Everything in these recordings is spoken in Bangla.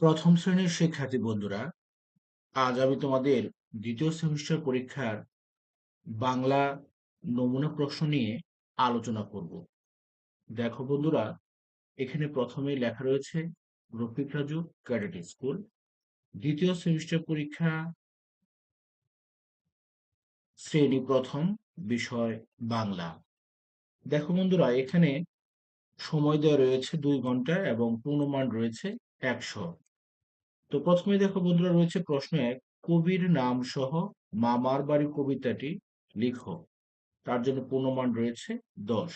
প্রথম শ্রেণির শিক্ষার্থী বন্ধুরা, আজ আমি তোমাদের দ্বিতীয় সেমিস্টার পরীক্ষার বাংলা নমুনা প্রশ্ন নিয়ে আলোচনা করব। দেখো বন্ধুরা, এখানে প্রথমে লেখা রয়েছে রফিক রাজু, ক্যাডেট স্কুল। দ্বিতীয় সেমিস্টার পরীক্ষা শ্রেণি প্রথম, বিষয় বাংলা। দেখো বন্ধুরা, এখানে সময় দেওয়া রয়েছে দুই ঘণ্টা এবং পূর্ণমান রয়েছে একশো। তো প্রথমে দেখো বন্ধুরা রয়েছে প্রশ্ন এক, কবির নাম সহ মামার বাড়ি কবিতাটি লিখো। তার জন্য পূর্ণমান রয়েছে দশ।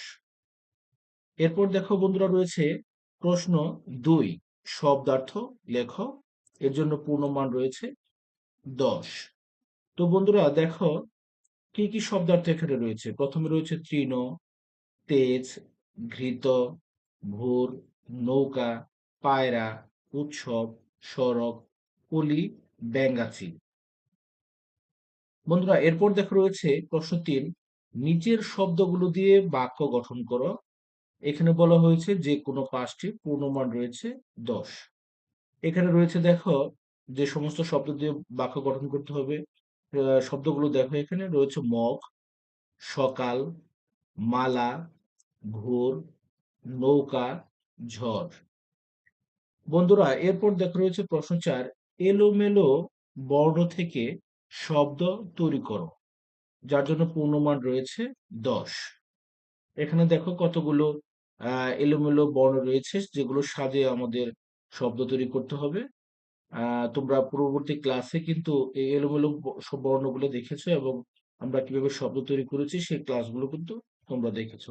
এরপর দেখো বন্ধুরা রয়েছে প্রশ্ন দুই, শব্দার্থ লেখো, এর জন্য পূর্ণমান রয়েছে দশ। তো বন্ধুরা দেখো কি কি শব্দার্থ এখানে রয়েছে? প্রথমে রয়েছে তৃণ, তেজ, ঘৃত, ভোর, নৌকা, পায়রা, উৎসব সড়ক, কলি, ব্যাঙ্গাচি। বন্ধুরা, এরপর দেখো রয়েছে প্রশ্ন তিন, নিচের শব্দগুলো দিয়ে বাক্য গঠন করো। এখানে বলা হয়েছে যে কোনো পাঁচটি পূর্ণমান রয়েছে, দশ। এখানে রয়েছে দেখো যে সমস্ত শব্দ দিয়ে বাক্য গঠন করতে হবে। শব্দগুলো দেখো এখানে রয়েছে মগ, সকাল, মালা ঘোর নৌকা, ঝড়। বন্ধুরা, এরপর দেখা রয়েছে প্রশ্ন চার, এলোমেলো বর্ণ থেকে শব্দ তৈরি করো, যার জন্য পূর্ণমান রয়েছে দশ। এখানে দেখো কতগুলো এলোমেলো বর্ণ রয়েছে, যেগুলো সাজে আমাদের শব্দ তৈরি করতে হবে। তোমরা পূর্ববর্তী ক্লাসে কিন্তু এই এলোমেলো বর্ণগুলো দেখেছ এবং আমরা কীভাবে শব্দ তৈরি করেছি, সেই ক্লাসগুলো কিন্তু তোমরা দেখেছ।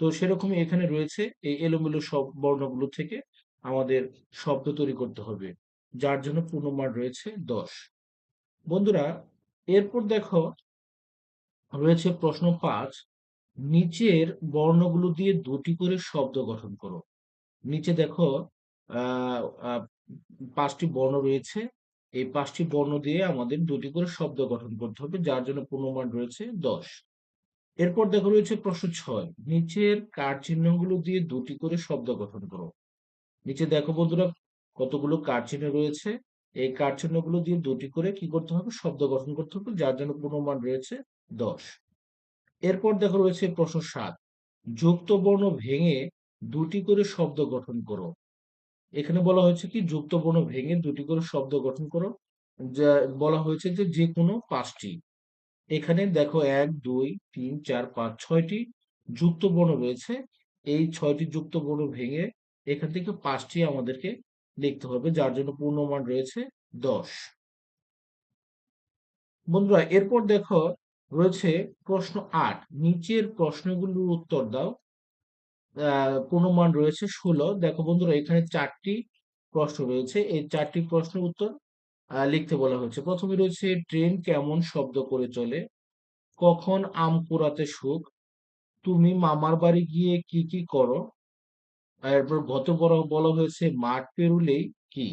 তো সেরকমই এখানে রয়েছে এই এলোমেলো সব বর্ণগুলো থেকে আমাদের শব্দ তৈরি করতে হবে, যার জন্য পূর্ণমান রয়েছে দশ। বন্ধুরা, এরপর দেখো রয়েছে প্রশ্ন পাঁচ, নিচের বর্ণগুলো দিয়ে দুটি করে শব্দ গঠন করো। নিচে দেখো পাঁচটি বর্ণ রয়েছে, এই পাঁচটি বর্ণ দিয়ে আমাদের দুটি করে শব্দ গঠন করতে হবে, যার জন্য পূর্ণমান রয়েছে দশ। এরপর দেখো রয়েছে প্রশ্ন ছয়, নিচের কার চিহ্নগুলো দিয়ে দুটি করে শব্দ গঠন করো। নিচে দেখো বন্ধুরা, কতগুলো কার চিহ্ন রয়েছে। এই কার চিহ্নগুলো দিয়ে দুটি করে কি করতে হবে? শব্দ গঠন করতে হবে, যার জন্য পূর্ণমান রয়েছে দশ। এরপর দেখো রয়েছে প্রশ্ন সাত। যুক্ত বর্ণ ভেঙে দুটি করে শব্দ গঠন করো। এখানে বলা হয়েছে কি, যুক্ত বর্ণ ভেঙে দুটি করে শব্দ গঠন করো। যা বলা হয়েছে যে যে কোনো পাঁচটি। এখানে দেখো এক, দুই, তিন, চার, পাঁচ, ছয়টি যুক্ত বর্ণ রয়েছে। এই ছয়টি যুক্ত বর্ণ ভেঙে এখান থেকে পাঁচটি আমাদেরকে লিখতে হবে, যার জন্য পূর্ণমান রয়েছে দশ। বন্ধুরা, এরপর দেখো রয়েছে প্রশ্ন আট, নিচের প্রশ্নগুলোর উত্তর দাও। পূর্ণমান রয়েছে? ষোলো। দেখো বন্ধুরা, এখানে চারটি প্রশ্ন রয়েছে, এই চারটি প্রশ্নের উত্তর লিখতে বলা হয়েছে। প্রথমে রয়েছে, ট্রেন কেমন শব্দ করে চলে? কখন আম কুড়াতে সুখ? তুমি মামার বাড়ি গিয়ে কি কি করো? এরপর গত বড় বলা হয়েছে মাঠ পেরুলেই কি?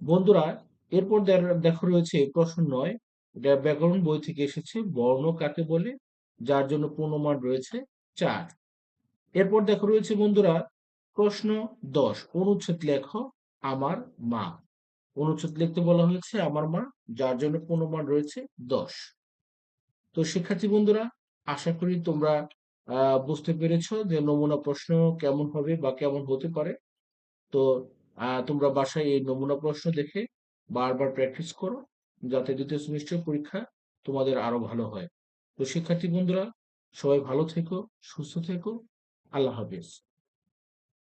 বন্ধুরা, এরপর দেখো রয়েছে প্রশ্ন নয়, এটা ব্যাকরণ বই থেকে এসেছে, বর্ণ কাকে বলে, যার জন্য পূর্ণমান রয়েছে চার। এরপর দেখো রয়েছে বন্ধুরা, প্রশ্ন দশ, অনুচ্ছেদ লেখ, আমার মা। অনুচ্ছেদ লিখতে বলা হয়েছে আমার মা, যার জন্য পূর্ণমান রয়েছে দশ। তো শিক্ষার্থী বন্ধুরা, আশা করি তোমরা বুঝতে পেরেছ যে নমুনা প্রশ্ন কেমন হবে বা কেমন হতে পারে। তো তোমরা বাসায় এই নমুনা প্রশ্ন দেখে বারবার প্র্যাকটিস করো যাতে দ্বিতীয় সেমিস্টার পরীক্ষা তোমাদের আরও ভালো হয়। তো, শিক্ষার্থী বন্ধুরা, সবাই ভালো থেকো, সুস্থ থেকো। আল্লাহ হাফিজ।